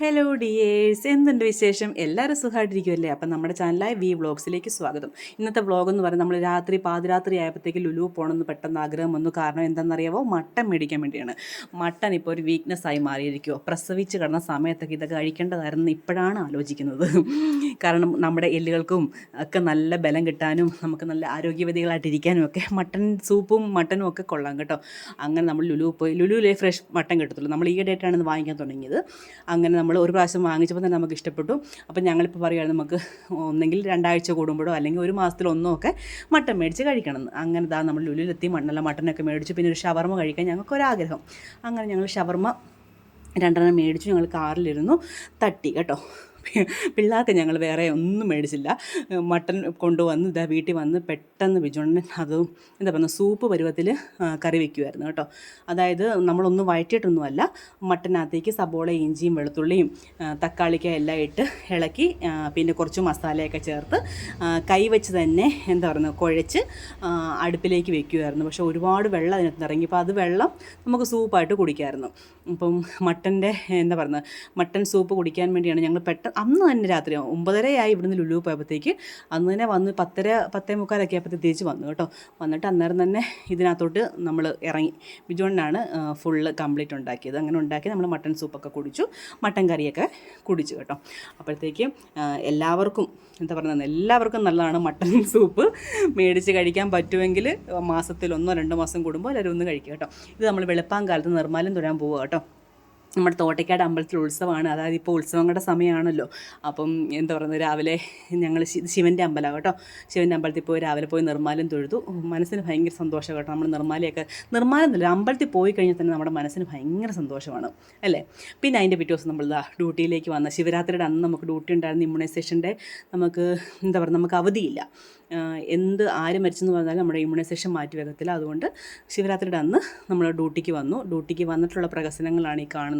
Hello dears എന്തുണ്ട് വിശേഷം? എല്ലാവരും സുഖമായിട്ടിരിക്കുമല്ലേ അപ്പം നമ്മുടെ ചാനലായ വി വ്ളോഗ്സിലേക്ക് സ്വാഗതം. ഇന്നത്തെ വ്ളോഗ് എന്ന് പറയുന്നത് നമ്മൾ രാത്രി പാതിരാത്രി ആയപ്പോഴത്തേക്ക് ലുലു പോകണമെന്ന് പെട്ടെന്ന് ആഗ്രഹം വന്നു. കാരണം എന്താണെന്നറിയാവോ? മട്ടൻ മേടിക്കാൻ വേണ്ടിയാണ്. മട്ടൻ ഇപ്പോൾ ഒരു വീക്ക്നെസ് ആയി മാറിയിരിക്കുമോ പ്രസവിച്ച് കിടന്ന സമയത്തൊക്കെ ഇതൊക്കെ കഴിക്കേണ്ടതായിരുന്നു. ഇപ്പോഴാണ് ആലോചിക്കുന്നത്. കാരണം നമ്മുടെ എല്ലുകൾക്കും ഒക്കെ നല്ല ബലം കിട്ടാനും നമുക്ക് നല്ല ആരോഗ്യവതികളായിട്ടിരിക്കാനും ഒക്കെ മട്ടൻ സൂപ്പും മട്ടനും ഒക്കെ കൊള്ളാം കേട്ടോ. അങ്ങനെ നമ്മൾ ലുലു പോയി. ലുലുവിലെ ഫ്രഷ് മട്ടൻ കിട്ടത്തുള്ളൂ. നമ്മൾ ഈ ഡേറ്റാണ് വാങ്ങിക്കാൻ തുടങ്ങിയത്. അങ്ങനെ നമ്മൾ ഒരു പ്രാവശ്യം വാങ്ങിച്ചപ്പോൾ തന്നെ നമുക്ക് ഇഷ്ടപ്പെട്ടു. അപ്പം ഞങ്ങളിപ്പോൾ പറയുകയാണ് നമുക്ക് ഒന്നെങ്കിൽ രണ്ടാഴ്ച കൂടുമ്പോഴോ അല്ലെങ്കിൽ ഒരു മാസത്തിൽ ഒന്നോ ഒക്കെ മട്ടൻ മേടിച്ച് കഴിക്കണം. അങ്ങനെ ഇതാ നമ്മൾ ലുലിലെത്തി മണ്ണല്ല മട്ടനൊക്കെ മേടിച്ച്. പിന്നെ ഒരു ഷവർമ കഴിക്കാൻ ഞങ്ങൾക്കൊരാഗ്രഹം അങ്ങനെ ഞങ്ങൾ ഷവർമ രണ്ടെണ്ണം മേടിച്ചു. ഞങ്ങൾ കാറിലിരുന്നു തട്ടി കേട്ടോ. പിള്ളേർക്ക് ഞങ്ങൾ വേറെ ഒന്നും മേടിച്ചില്ല. മട്ടൻ കൊണ്ടുവന്ന് ഇതാ വീട്ടിൽ വന്ന് പെട്ടെന്ന് ബിജുണ്ണൻ അതും എന്താ പറയുക സൂപ്പ് പരുവത്തിൽ കറി വെക്കുമായിരുന്നു കേട്ടോ. അതായത് നമ്മളൊന്നും വഴറ്റിയിട്ടൊന്നുമല്ല. മട്ടനകത്തേക്ക് സബോള ഇഞ്ചിയും വെളുത്തുള്ളിയും തക്കാളിക്ക എല്ലാം ഇട്ട് ഇളക്കി പിന്നെ കുറച്ച് മസാലയൊക്കെ ചേർത്ത് കൈ വെച്ച് തന്നെ എന്താ പറയുക കുഴച്ച് അടുപ്പിലേക്ക് വെക്കുമായിരുന്നു പക്ഷേ ഒരുപാട് വെള്ളം അതിനകത്ത് ഇറങ്ങി അപ്പോൾ അത് വെള്ളം നമുക്ക് സൂപ്പായിട്ട് കുടിക്കാമായിരുന്നു. അപ്പം മട്ടന്റെ എന്താ പറയുന്നത് മട്ടൻ സൂപ്പ് കുടിക്കാൻ വേണ്ടിയാണ് ഞങ്ങൾ പെട്ടെന്ന് അന്ന് തന്നെ രാത്രി ഒമ്പതരയായി ഇവിടുന്ന് ലുലു പോയപ്പോഴത്തേക്ക് അന്ന് തന്നെ വന്ന് പത്തര പത്തേ മുക്കാലൊക്കെ ആയപ്പോഴത്തേക്ക് തിരിച്ച് വന്നു കേട്ടോ. വന്നിട്ട് അന്നേരം തന്നെ ഇതിനകത്തോട്ട് നമ്മൾ ഇറങ്ങി. ബിജോണിനാണ് ഫുള്ള് കംപ്ലീറ്റ് ഉണ്ടാക്കിയത്. അങ്ങനെ ഉണ്ടാക്കി നമ്മൾ മട്ടൺ സൂപ്പൊക്കെ കുടിച്ചു. മട്ടൻ കറിയൊക്കെ കുടിച്ചു കേട്ടോ. അപ്പോഴത്തേക്ക് എല്ലാവർക്കും എന്താ പറയുന്നത് എല്ലാവർക്കും നല്ലതാണ് മട്ടൺ സൂപ്പ് മേടിച്ച് കഴിക്കാൻ പറ്റുമെങ്കിൽ മാസത്തിൽ ഒന്നോ രണ്ടോ മാസം കൂടുമ്പോൾ എല്ലാവരും ഒന്ന് കഴിക്കുക കേട്ടോ. ഇത് നമ്മൾ വെളുപ്പാൻ കാലത്ത് നിർമ്മാലം തൊഴാൻ പോവുക കേട്ടോ. നമ്മുടെ തോട്ടയ്ക്കാട് അമ്പലത്തിൽ ഉത്സവമാണ്. അതായത് ഇപ്പോൾ ഉത്സവങ്ങളുടെ സമയമാണല്ലോ. അപ്പം എന്താ പറയുന്നത്? രാവിലെ ഞങ്ങൾ ശിവന്റെ അമ്പലമാണ് കേട്ടോ. ശിവന്റെ അമ്പലത്തിൽ പോയി രാവിലെ പോയി നിർമ്മാലം തൊഴുതു. മനസ്സിന് ഭയങ്കര സന്തോഷം കേട്ടോ. നമ്മൾ നിർമ്മാലയൊക്കെ നിർമ്മാലം എന്നല്ല അമ്പലത്തിൽ പോയി കഴിഞ്ഞാൽ തന്നെ നമ്മുടെ മനസ്സിന് ഭയങ്കര സന്തോഷമാണ്. അല്ലേ? പിന്നെ അതിന്റെ പിറ്റേ ദിവസം നമ്മൾ ഡ്യൂട്ടിയിലേക്ക് വന്ന ശിവരാത്രിയുടെ അന്ന് നമുക്ക് ഡ്യൂട്ടി ഉണ്ടായിരുന്ന ഇമ്മ്യൂണൈസേഷന്റെ നമുക്ക് എന്താ പറയുക നമുക്ക് അവധിയില്ല. എന്ത് ആര് മരിച്ചെന്ന് പറഞ്ഞാലും നമ്മുടെ ഇമ്മ്യൂണൈസേഷൻ മാറ്റി വെക്കത്തില്ല. അതുകൊണ്ട് ശിവരാത്രിയുടെ അന്ന് നമ്മൾ ഡ്യൂട്ടിക്ക് വന്നു. ഡ്യൂട്ടിക്ക് വന്നിട്ടുള്ള പ്രകസനങ്ങളാണ് ഈ കാണുന്നത്.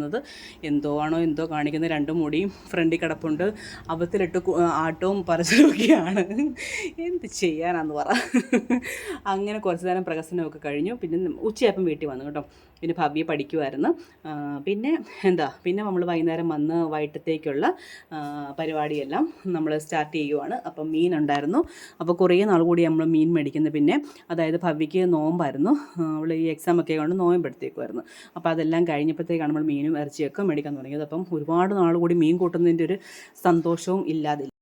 എന്തോ ആണോ എന്തോ കാണിക്കുന്ന രണ്ട് മുടിയും ഫ്രണ്ടിൽ കിടപ്പുണ്ട്. അബദ്ധത്തിലിട്ട് ആട്ടവും പരസ്യമൊക്കെയാണ് എന്ത് ചെയ്യാനാന്ന് പറ. അങ്ങനെ കുറച്ച് നേരം പ്രകസനമൊക്കെ കഴിഞ്ഞു. പിന്നെ ഉച്ചയായപ്പം വീട്ടിൽ വന്നു കേട്ടോ. പിന്നെ ഭവ്യ പഠിക്കുമായിരുന്നു പിന്നെ എന്താ പിന്നെ നമ്മൾ വൈകുന്നേരം വന്ന് വൈകിട്ടത്തേക്കുള്ള പരിപാടിയെല്ലാം നമ്മൾ സ്റ്റാർട്ട് ചെയ്യുവാണ്. അപ്പം മീൻ ഉണ്ടായിരുന്നു. അപ്പോൾ കുറേ നാൾ കൂടി നമ്മൾ മീൻ മേടിക്കുന്നത് പിന്നെ അതായത് ഭവ്യയ്ക്ക് നോമ്പായിരുന്നു. അവൾ ഈ എക്സാം ഒക്കെ കൊണ്ട് നോയമ്പെടുത്തേക്കുമായിരുന്നു അപ്പോൾ അതെല്ലാം കഴിഞ്ഞപ്പോഴത്തേക്കാണ് നമ്മൾ മീനും ഇറച്ചിയൊക്കെ മേടിക്കാൻ തുടങ്ങിയത്. അപ്പം ഒരുപാട് നാൾ കൂടി മീൻ കൂട്ടുന്നതിന്റെ ഒരു സന്തോഷവും ഇല്ലാതില്ല.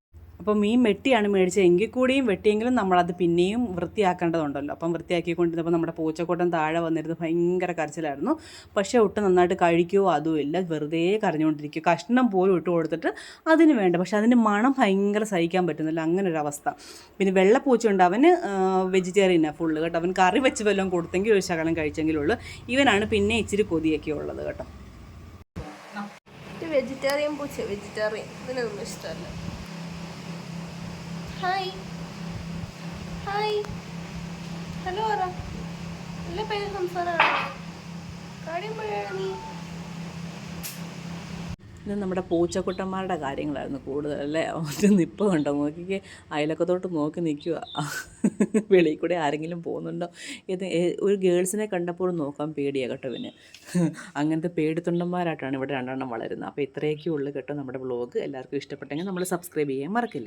അപ്പോൾ മീൻ വെട്ടിയാണ് മേടിച്ചത്. എങ്കിൽ കൂടിയും വെട്ടിയെങ്കിലും നമ്മളത് പിന്നെയും വൃത്തിയാക്കേണ്ടതുണ്ടല്ലോ. അപ്പം വൃത്തിയാക്കിക്കൊണ്ടിരുന്നപ്പോൾ നമ്മുടെ പൂച്ചക്കൂട്ടം താഴെ വന്നിരുന്ന് ഭയങ്കര കരച്ചിലായിരുന്നു. പക്ഷേ ഒട്ടും നന്നായിട്ട് കഴിക്കുകയോ അതുമില്ല വെറുതെ കരഞ്ഞുകൊണ്ടിരിക്കുക. കഷ്ണം പോലും ഇട്ട് കൊടുത്തിട്ട് അതിന് വേണ്ട. പക്ഷേ അതിന് മണം ഭയങ്കര സഹിക്കാൻ പറ്റുന്നില്ല. അങ്ങനെ ഒരു അവസ്ഥ. പിന്നെ വെള്ളപ്പൂച്ച ഉണ്ട്. അവന് വെജിറ്റേറിയനാണ് ഫുള്ള് കേട്ടോ. അവൻ കറി വെച്ച് വല്ലതും കൊടുത്തെങ്കിൽ ഒരു ശകലം കഴിച്ചെങ്കിലുള്ളൂ ഇവനാണ് പിന്നെ ഇച്ചിരി കൊതിയൊക്കെ ഉള്ളത് കേട്ടോ. വെജിറ്റേറിയൻ പൂച്ച വെജിറ്റേറിയൻ ഇതിനൊന്നും ഇഷ്ടമല്ല. ഹായ് ഹായ് ഹലോ അറ നല്ല പേര് സംസാരമാണ് കാര്യം പോയാണ് നീ ഇത് നമ്മുടെ പൂച്ചക്കുട്ടന്മാരുടെ കാര്യങ്ങളായിരുന്നു കൂടുതൽ അല്ലേ? അവന്റെ നിപ്പ് കണ്ടോ? നോക്കിക്ക് അയലക്കത്തോട്ട് നോക്കി നിൽക്കുക വെളിയിൽ കൂടെ ആരെങ്കിലും പോകുന്നുണ്ടോ? ഇത് ഒരു ഗേൾസിനെ കണ്ടപ്പോൾ നോക്കാൻ പേടിയാണ് കേട്ടോ ഇവന്. അങ്ങനത്തെ പേടിത്തൊണ്ടന്മാരായിട്ടാണ് ഇവിടെ രണ്ടെണ്ണം വളരുന്നത്. അപ്പോൾ ഇത്രയൊക്കെ ഉള്ളു കേട്ടോ നമ്മുടെ വ്ളോഗ് എല്ലാവർക്കും ഇഷ്ടപ്പെട്ടെങ്കിൽ നമ്മൾ സബ്സ്ക്രൈബ് ചെയ്യാൻ മറക്കില്ലേ?